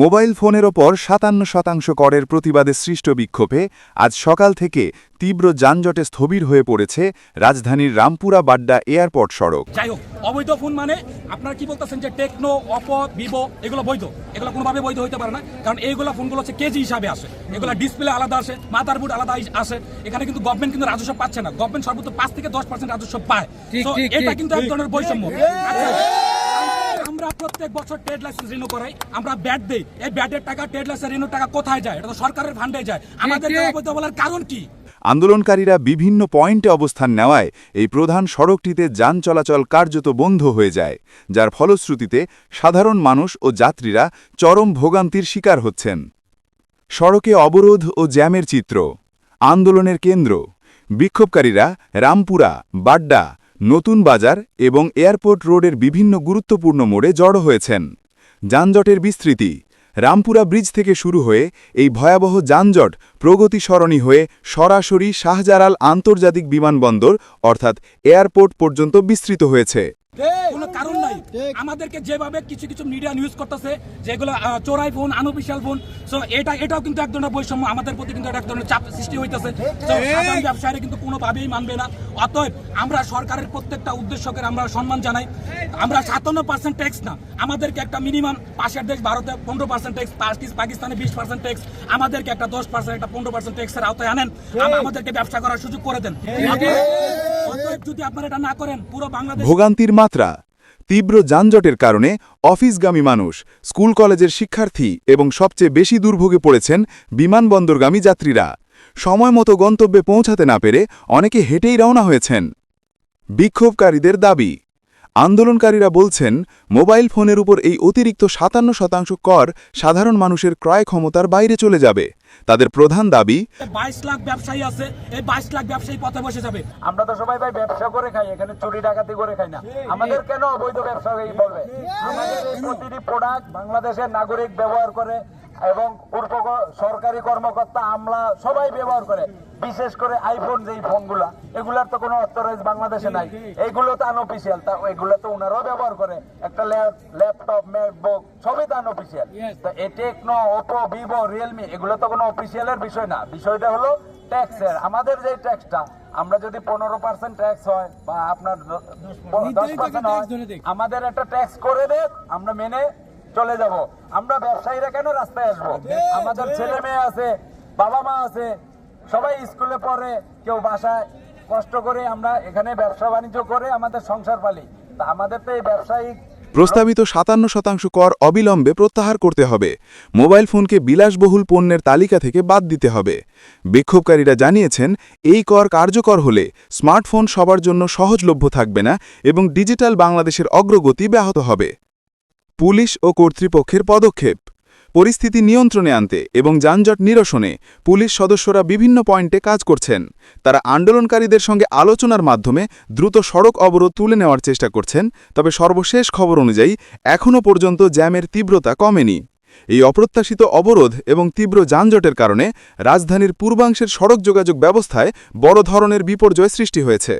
Mobile ফোনের ওপর সাতান্ন শতাংশ করের প্রতিবাদে সৃষ্ট বিক্ষোভে আজ সকাল থেকে তীব্র যানজটে স্থবির হয়ে পড়েছে রাজধানীর রামপুরা বাড্ডা এয়ারপোর্ট সড়ক। যাই হোক অবৈধ ফোন মানে আপনারা কি বলতেছেন যে টেকনো অপো ভিভো এগুলো বৈধ? এগুলো কোনোভাবে বৈধ হতে পারে না কারণ এইগুলো ফোনগুলো হচ্ছে কেজি হিসাবে আসে। এগুলো ডিসপ্লে আলাদা আসে মাদারবোর্ড আলাদা আসে। এখানে কিন্তু গভর্নমেন্ট কিন্তু রাজস্ব পাচ্ছে না। গভর্নমেন্ট সর্বোচ্চ পাঁচ থেকে দশ পার্সেন্ট রাজস্ব পায়। এটা কিন্তু এক ধরনের বৈষম্য। আচ্ছা, আমরা প্রত্যেক বছর ট্রেড লাইসেন্স রিনিউ করাই আমরা ব্যাট দেই। এই ব্যাটের টাকা ট্রেড লাইসেন্স রিনিউ টাকা কোথায় যায়? এটা তো সরকারের ফান্ডে যায়। আমাদের। অবৈধ বলার কারণ কি? আন্দোলনকারীরা বিভিন্ন পয়েন্টে অবস্থান নেওয়ায় এই প্রধান সড়কটিতে যান চলাচল কার্যত বন্ধ হয়ে যায় যার ফলশ্রুতিতে সাধারণ মানুষ ও যাত্রীরা চরম ভোগান্তির শিকার হচ্ছেন। সড়কে অবরোধ ও জ্যামের চিত্র আন্দোলনের কেন্দ্র বিক্ষোভকারীরা রামপুরা বাড্ডা নতুন বাজার এবং এয়ারপোর্ট রোডের বিভিন্ন গুরুত্বপূর্ণ মোড়ে জড়ো হয়েছেন। যানজটের বিস্তৃতি রামপুরা ব্রিজ থেকে শুরু হয়ে এই ভয়াবহ যানজট প্রগতি সরণি হয়ে সরাসরি শাহজালাল আন্তর্জাতিক বিমানবন্দর অর্থাৎ এয়ারপোর্ট পর্যন্ত বিস্তৃত হয়েছে। কোনো কারণ নাই। আমাদেরকে যেভাবে কিছু কিছু মিডিয়া নিউজ করতেছে যেগুলো চোরাই ফোন আনঅফিসিয়াল ফোন সো এটা এটাও কিন্তু এক ধরনের বৈষম্য আমাদের প্রতি কিন্তু এক ধরনের চাপ সৃষ্টি হইতেছে। ব্যবসায়ীরা কিন্তু কোনোভাবেই মানবে না। অতএব আমরা সরকারের প্রত্যেকটা উদ্দেশ্যকে আমরা সম্মান জানাই। আমরা সাতান্ন পার্সেন্ট ট্যাক্স না। আমাদেরকে একটা মিনিমাম পাশের দেশ ভারতে পনেরো পার্সেন্ট ট্যাক্স পাকিস্তানে বিশ পার্সেন্ট ট্যাক্স আমাদেরকে একটা দশ পার্সেন্ট একটা পনেরো পার্সেন্ট ট্যাক্সের আওতায় আনেন। আমাদেরকে ব্যবসা করার সুযোগ করে দেন। অতএব- অতএব যদি আপনারা এটা না করেন পুরো বাংলাদেশ ভোগান্তির মাত্রা তীব্র যানজটের কারণে অফিসগামী মানুষ স্কুল কলেজের শিক্ষার্থী এবং সবচেয়ে বেশি দুর্ভোগে পড়েছেন বিমানবন্দরগামী যাত্রীরা। সময় মতো গন্তব্যে পৌঁছাতে না পেরে অনেকে হেঁটেই রওনা হয়েছেন। বিক্ষোভকারীদের দাবি আন্দোলনকারীরা বলছেন মোবাইল ফোনের উপর এই অতিরিক্ত সাতান্ন শতাংশ কর সাধারণ মানুষের ক্রয় ক্ষমতার বাইরে চলে যাবে। তাদের প্রধান দাবি বাইশ লাখ ব্যবসায়ী আছে এই বাইশ লাখ ব্যবসায়ী পথে বসে যাবে। আমরা তো সবাই ভাই ব্যবসা করে খাই এখানে চুরি ডাকাতি করে খাই না। আমাদের কেন অবৈধ ব্যবসা বলবে আমাদের প্রতিটি প্রোডাক্ট বাংলাদেশের নাগরিক ব্যবহার করে এবং পূর্ব সরকারি কর্মকর্তা আমলা সবাই ব্যবহার করে। বিশেষ করে আইফোন যেই ফোনগুলা এগুলার তো কোনো অথরাইজ বাংলাদেশে নাই। এইগুলো তো আনঅফিসিয়াল তা এগুলো তো ওনারাও ব্যবহার করে। একটা ল্যাপটপ ম্যাকবুক সবই তো আনঅফিসিয়াল তা এই টেকনো ওপো ভিভো রিয়েলমি এগুলো তো কোনো অফিসিয়ালের বিষয় না। বিষয়টা হলো ট্যাক্সের আমাদের যে ট্যাক্সটা আমরা যদি পনেরো পার্সেন্ট ট্যাক্স হয় বা আপনার দশ পার্সেন্ট হয় আমাদের একটা ট্যাক্স করে দেখ। আমরা মেনে চলে যাব। আমরা ব্যবসায়ীরা কেন রাস্তায় আসব? আমাদের ছেলে মেয়ে আছে বাবা মা আছে সবাই স্কুলে পড়ে কেউ বাসায়। কষ্ট করে আমরা এখানে ব্যবসা বাণিজ্য করে আমাদের সংসার পালি। তা আমাদের তো এই ব্যবসায়িক প্রস্তাবিত সাতান্ন শতাংশ কর অবিলম্বে প্রত্যাহার করতে হবে। মোবাইল ফোনকে বিলাসবহুল পণ্যের তালিকা থেকে বাদ দিতে হবে। বিক্ষোভকারীরা জানিয়েছেন এই কর কার্যকর হলে স্মার্টফোন সবার জন্য সহজলভ্য থাকবে না এবং ডিজিটাল বাংলাদেশের অগ্রগতি ব্যাহত হবে। পুলিশ ও কর্তৃপক্ষের পদক্ষেপ। পরিস্থিতি নিয়ন্ত্রণে আনতে এবং যানজট নিরসনে পুলিশ সদস্যরা বিভিন্ন পয়েন্টে কাজ করছেন। তারা আন্দোলনকারীদের সঙ্গে আলোচনার মাধ্যমে দ্রুত সড়ক অবরোধ তুলে নেওয়ার চেষ্টা করছেন, তবে সর্বশেষ খবর অনুযায়ী এখনও পর্যন্ত জ্যামের তীব্রতা কমেনি। এই অপ্রত্যাশিত অবরোধ এবং তীব্র যানজটের কারণে রাজধানীর পূর্বাংশের সড়ক যোগাযোগ ব্যবস্থায় বড় ধরনের বিপর্যয় সৃষ্টি হয়েছে।